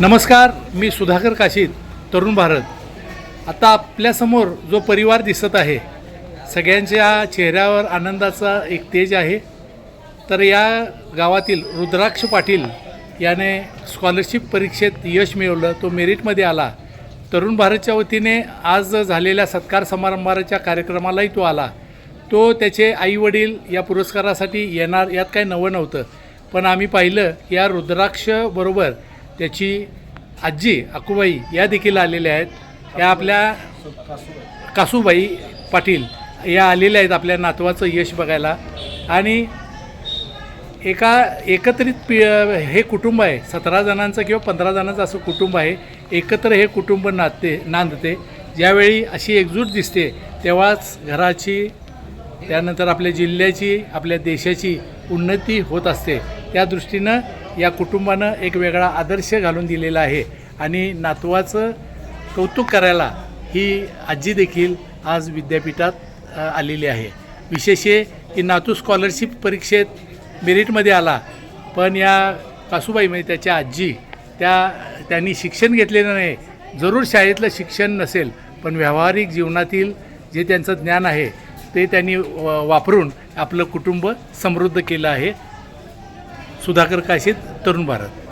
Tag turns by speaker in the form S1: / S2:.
S1: नमस्कार मी सुधाकर काशीद तरुण भारत. आता आपल्यासमोर जो परिवार दिसत आहे सगळ्यांच्या चेहऱ्यावर आनंदाचा एक तेज आहे. तर या गावातील रुद्राक्ष पाटील याने स्कॉलरशिप परीक्षेत यश मिळवलं तो मेरिटमध्ये आला. तरुण भारतच्या वतीने आज झालेल्या सत्कार समारंभाच्या कार्यक्रमालाही तो आला. तो त्याचे आईवडील या पुरस्कारासाठी येणार यात काही नवं नव्हतं. पण आम्ही पाहिलं या रुद्राक्षबरोबर त्याची आजी अकुबाई या देखील आलेल्या आहेत. या आपल्या कासूबाई पाटील या आलेल्या आहेत आपल्या नातवाचं यश बघायला. आणि एका एकत्रित पि हे कुटुंब आहे. सतरा जणांचं किंवा पंधरा जणांचं असं कुटुंब आहे. एकत्र हे कुटुंब नांदते नांदते. ज्यावेळी अशी एकजूट दिसते तेव्हाच घराची त्यानंतर आपल्या जिल्ह्याची आपल्या देशाची उन्नती होत असते. त्या दृष्टीनं या कुटुंबानं एक वेगळा आदर्श घालून दिलेला आहे. आणि नातवाचं कौतुक करायला ही आजी देखील आज विद्यापीठात आलेली आहे. विशेष की नातू स्कॉलरशिप परीक्षेत मेरिटमध्ये आला. पण या कासूबाई म्हणजे त्याच्या आजी त्या त्यांनी शिक्षण घेतलेलं नाही. जरूर शाळेतलं शिक्षण नसेल पण व्यावहारिक जीवनातील जे त्यांचं ज्ञान आहे ते त्यांनी व- वापरून आपलं कुटुंब समृद्ध केलं आहे. सुधाकर काशीद तरुण भारत.